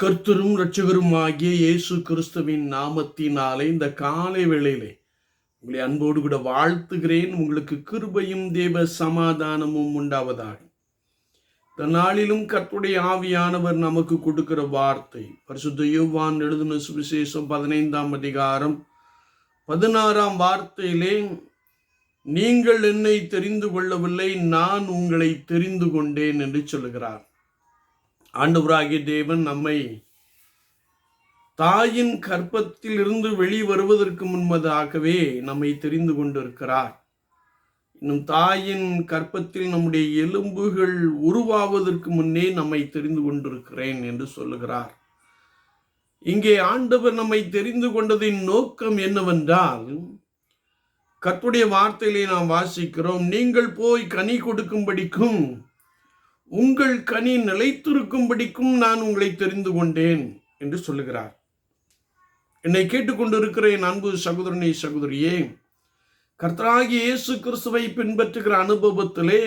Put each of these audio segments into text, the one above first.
கர்த்தரும் இரட்சகரும் ஆகிய இயேசு கிறிஸ்துவின் நாமத்தினாலே இந்த காலை வேளையிலே உங்களை அன்போடு கூட வாழ்த்துகிறேன். உங்களுக்கு கிருபையும் தேவ சமாதானமும் உண்டாவதாக. இந்த நாளிலும் கர்த்துடைய ஆவியானவர் நமக்கு கொடுக்கிற வார்த்தை பரிசுத்த யோவான் எழுதின சுவிசேஷம் பதினைந்தாம் அதிகாரம் பதினாறாம் வார்த்தையிலே நீங்கள் என்னை தெரிந்து கொள்ளவில்லை நான் உங்களை தெரிந்து கொண்டேன் என்று சொல்லுகிறார். ஆண்டவராகிய தேவன் நம்மை தாயின் கற்பத்தில் இருந்து வெளிவருவதற்கு முன்பதாகவே நம்மை தெரிந்து கொண்டிருக்கிறார். இன்னும் தாயின் கற்பத்தில் நம்முடைய எலும்புகள் உருவாவதற்கு முன்னே நம்மை தெரிந்து கொண்டிருக்கிறேன் என்று சொல்லுகிறார். இங்கே ஆண்டவர் நம்மை தெரிந்து கொண்டதின் நோக்கம் என்னவென்றால் கற்புடைய வார்த்தையிலே நாம் வாசிக்கிறோம் நீங்கள் போய் கனி கொடுக்கும்படிக்கும் உங்கள் கனி நிலைத்திருக்கும்படிக்கும் நான் உங்களை தெரிந்து கொண்டேன் என்று சொல்லுகிறார். என்னை கேட்டுக்கொண்டிருக்கிற என் அன்பு சகோதரனை சகோதரியே கர்த்தராகி இயேசு கிறிஸ்துவை பின்பற்றுகிற அனுபவத்திலே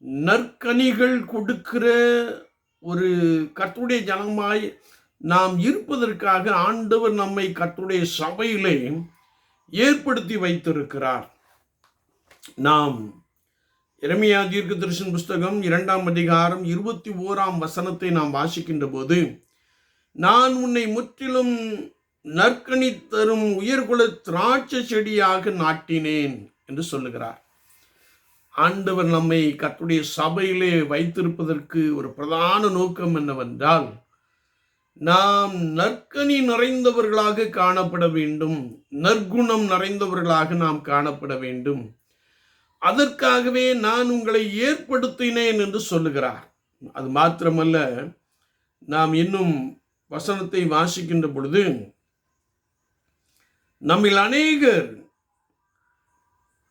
நற்கனிகள் கொடுக்கிற ஒரு கர்த்துடைய ஜனமாய் நாம் இருப்பதற்காக ஆண்டவர் நம்மை கர்த்துடைய சபையிலே ஏற்படுத்தி வைத்திருக்கிறார். நாம் இரமியா தீர்க்க தரிசன புஸ்தகம் இரண்டாம் அதிகாரம் இருபத்தி ஓராம் வசனத்தை நாம் வாசிக்கின்ற போது நான் உன்னை முற்றிலும் நற்கனி தரும் உயர்குல திராட்சை செடியாக நாட்டினேன் என்று சொல்லுகிறார். ஆண்டவர் நம்மை கத்துடைய சபையிலே வைத்திருப்பதற்கு ஒரு பிரதான நோக்கம் என்னவென்றால் நாம் நற்கனி நிறைந்தவர்களாக காணப்பட வேண்டும் நற்குணம் நிறைந்தவர்களாக நாம் காணப்பட வேண்டும். அதற்காகவே நான் உங்களை ஏற்படுத்தினேன் என்று சொல்லுகிறார். அது மாத்திரமல்ல நாம் இன்னும் வசனத்தை வாசிக்கின்ற பொழுது நம்மில் அநேகர்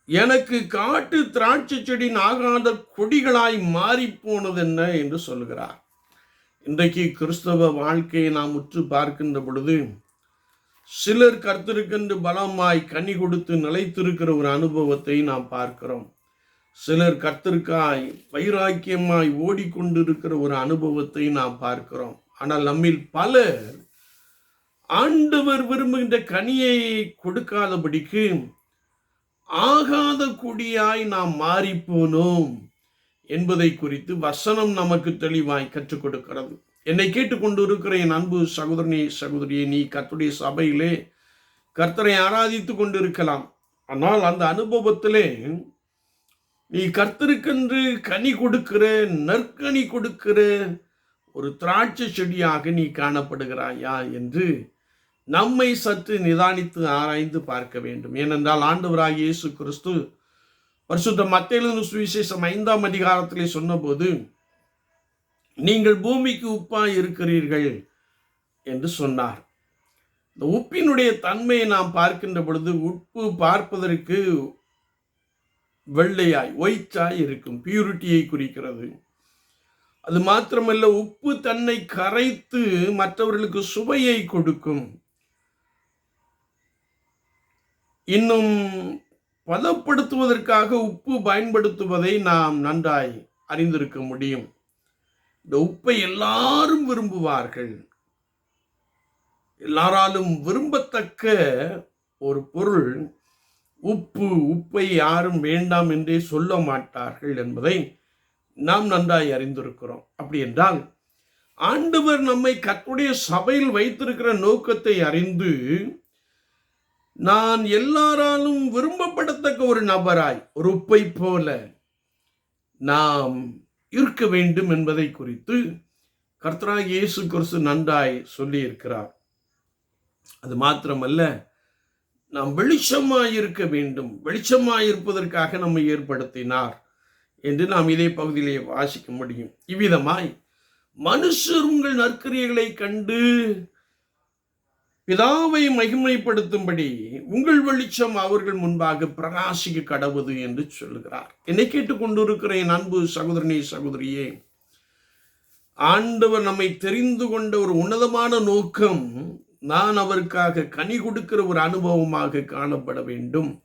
எனக்கு காட்டு திராட்சை செடி ஆகாத கொடிகளாய் மாறி போனது என்ன என்று சொல்கிறார் இன்றைக்கு கிறிஸ்தவ வாழ்க்கையை நாம் உற்று பார்க்கின்ற பொழுது சிலர் கர்த்தருக்கென்று பலமாய் கனி கொடுத்து நிலைத்திருக்கிற ஒரு அனுபவத்தை நாம் பார்க்கிறோம். சிலர் கர்த்தருக்காய் வைராக்கியமாய் ஓடிக்கொண்டிருக்கிற ஒரு அனுபவத்தை நாம் பார்க்கிறோம். ஆனால் நம்மில் பலர் ஆண்டவர் விரும்புகின்ற கனியை கொடுக்காதபடிக்கு ஆகாத குடியாய் நாம் மாறிப்போனோம் என்பதை குறித்து வசனம் நமக்கு தெளிவாய் கற்றுக் கொடுக்கிறது. என்னை கேட்டுக்கொண்டு இருக்கிற என் அன்பு சகோதரனே சகோதரியே நீ கர்த்தருடைய சபையிலே கர்த்தரை ஆராதித்து கொண்டிருக்கலாம். ஆனால் அந்த அனுபவத்திலே நீ கர்த்தருக்கென்று கனி கொடுக்கிற நற்கனி கொடுக்கிற ஒரு திராட்சை செடியாக நீ காணப்படுகிறாயா என்று நம்மை சற்று நிதானித்து ஆராய்ந்து பார்க்க வேண்டும். ஏனென்றால் ஆண்டவராக இயேசு கிறிஸ்து பரிசுத்த மத்தியிலிருந்து சுவிசேஷம் ஐந்தாம் அதிகாரத்திலே சொன்னபோது நீங்கள் பூமிக்கு உப்பாய் இருக்கிறீர்கள் என்று சொன்னார். இந்த உப்பினுடைய தன்மையை நாம் பார்க்கின்ற பொழுது உப்பு பார்ப்பதற்கு வெள்ளையாய் ஒயிட்டாய் இருக்கும் பியூரிட்டியை குறிக்கிறது. அது மாத்திரமல்ல உப்பு தன்னை கரைத்து மற்றவர்களுக்கு சுவையை கொடுக்கும். இன்னும் பதப்படுத்துவதற்காக உப்பு பயன்படுத்துவதை நாம் நன்றாய் அறிந்திருக்க முடியும். இந்த உப்பை எல்லாரும் விரும்புவார்கள். எல்லாராலும் விரும்பத்தக்க ஒரு பொருள் உப்பு. உப்பை யாரும் வேண்டாம் என்றே சொல்ல மாட்டார்கள் என்பதை நாம் நன்றாய் அறிந்திருக்கிறோம். அப்படி என்றால் ஆண்டவர் நம்மை கத்துடைய சபையில் வைத்திருக்கிற நோக்கத்தை அறிந்து நான் எல்லாராலும் விரும்பப்படத்தக்க ஒரு நபராய் ஒரு உப்பை போல நாம் இருக்க வேண்டும் என்பதை குறித்து கர்த்தராக இயேசு கிறிஸ்து நன்றாய் சொல்லியிருக்கிறார். அது மாத்திரமல்ல நாம் வெளிச்சமாய் இருக்க வேண்டும். வெளிச்சமாய் இருப்பதற்காக நம்மை ஏற்படுத்தினார் என்று நாம் இதே பகுதியிலே வாசிக்க முடியும். இவ்விதமாய் மனுஷர் உங்கள் நற்கரியங்களை கண்டு பிதாவை மகிமைப்படுத்தும்படி உங்கள் வெளிச்சம் அவர்கள் முன்பாக பிரகாசிக்க கடவுது என்று சொல்லுகிறார். என்னை கேட்டுக்கொண்டிருக்கிற என் அன்பு சகோதரனே சகோதரியே ஆண்டவர் நம்மை தெரிந்து கொண்ட ஒரு உன்னதமான நோக்கம் நான் அவருக்காக கனி கொடுக்கிற ஒரு அனுபவமாக காணப்பட வேண்டும்.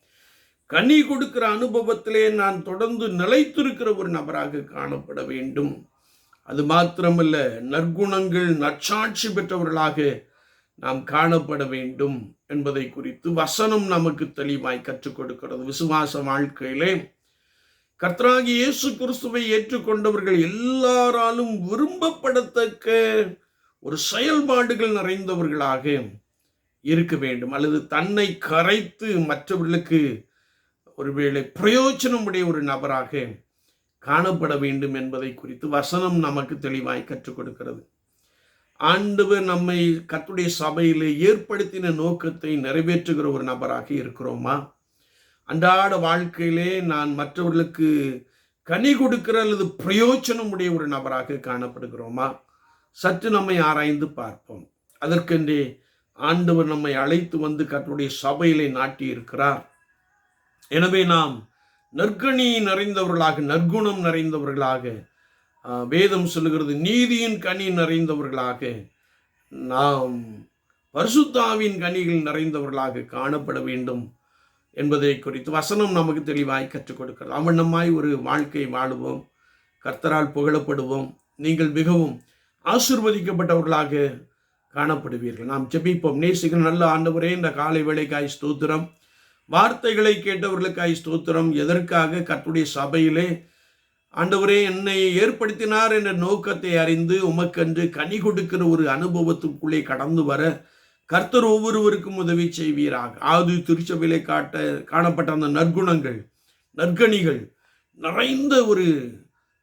கனி கொடுக்கிற அனுபவத்திலே நான் தொடர்ந்து நிலைத்திருக்கிற ஒரு நபராக காணப்பட வேண்டும். அது மாத்திரமல்ல நற்குணங்கள் நற்சாட்சி பெற்றவர்களாக நாம் காணப்பட வேண்டும் என்பதை குறித்து வசனம் நமக்கு தெளிவாய் கற்றுக் கொடுக்கிறது. விசுவாச வாழ்க்கையிலே கர்த்தராகி இயேசு கிறிஸ்துவை ஏற்றுக்கொண்டவர்கள் எல்லாராலும் விரும்பப்படத்தக்க ஒரு செயல்பாடுகள் நிறைந்தவர்களாக இருக்க வேண்டும். அல்லது தன்னை கரைத்து மற்றவர்களுக்கு ஒருவேளை பிரயோஜனமுடைய ஒரு நபராக காணப்பட வேண்டும் என்பதை குறித்து வசனம் நமக்கு தெளிவாய் கற்றுக் கொடுக்கிறது. ஆண்டவர் நம்மை கத்துடைய சபையிலே ஏற்படுத்தின நோக்கத்தை நிறைவேற்றுகிற ஒரு நபராக இருக்கிறோமா? அன்றாட வாழ்க்கையிலே நான் மற்றவர்களுக்கு கனி கொடுக்கிற அல்லது பிரயோஜனம் உடைய ஒரு நபராக காணப்படுகிறோமா? சற்று நம்மை ஆராய்ந்து பார்ப்போம். அதற்கென்றே ஆண்டவர் நம்மை அழைத்து வந்து கற்றுடைய சபையிலே நாட்டி இருக்கிறார் எனவே நாம் நற்கணி நிறைந்தவர்களாக நற்குணம் நிறைந்தவர்களாக வேதம் சொல்லுகிறது நீதியின் கனி நிறைந்தவர்களாக நாம் பரிசுத்தாவின் கனிகள் நிறைந்தவர்களாக காணப்பட வேண்டும் என்பதை குறித்து வசனம் நமக்கு தெளிவாய் கற்றுக் கொடுக்கிறது. நம்மாய் ஒரு வாழ்க்கை வாழுவோம் கர்த்தரால் புகழப்படுவோம். நீங்கள் மிகவும் ஆசிர்வதிக்கப்பட்டவர்களாக காணப்படுவீர்கள். நாம் ஜெபிப்போம். நேசிக்கிற நல்ல ஆண்டவரே இந்த காலை வேலைக்காய் ஸ்தோத்திரம். வார்த்தைகளை கேட்டவர்களுக்காய் ஸ்தோத்திரம். எதற்காக? கத்துடைய சபையிலே ஆண்டவரே என்னை ஏற்படுத்தினார் என்ற நோக்கத்தை அறிந்து உமக்கென்று கனி கொடுக்கிற ஒரு அனுபவத்துக்குள்ளே கடந்து வர கர்த்தர் ஒவ்வொருவருக்கும் உதவி செய்வீராக. ஆது திருச்சபையிலே காட்ட காணப்பட்ட அந்த நற்குணங்கள் நற்கணிகள் நிறைந்த ஒரு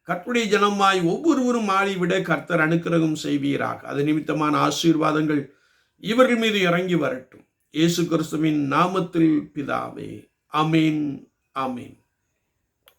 கற்புடைய ஜனமாய் ஒவ்வொருவரும் ஆளிவிட கர்த்தர் அனுக்கிரகம் செய்வீராக. அது நிமித்தமான ஆசீர்வாதங்கள் இவர்கள் மீது இறங்கி வரட்டும். இயேசு கிறிஸ்துவின் நாமத்தில் பிதாவே. ஆமீன் ஆமீன்.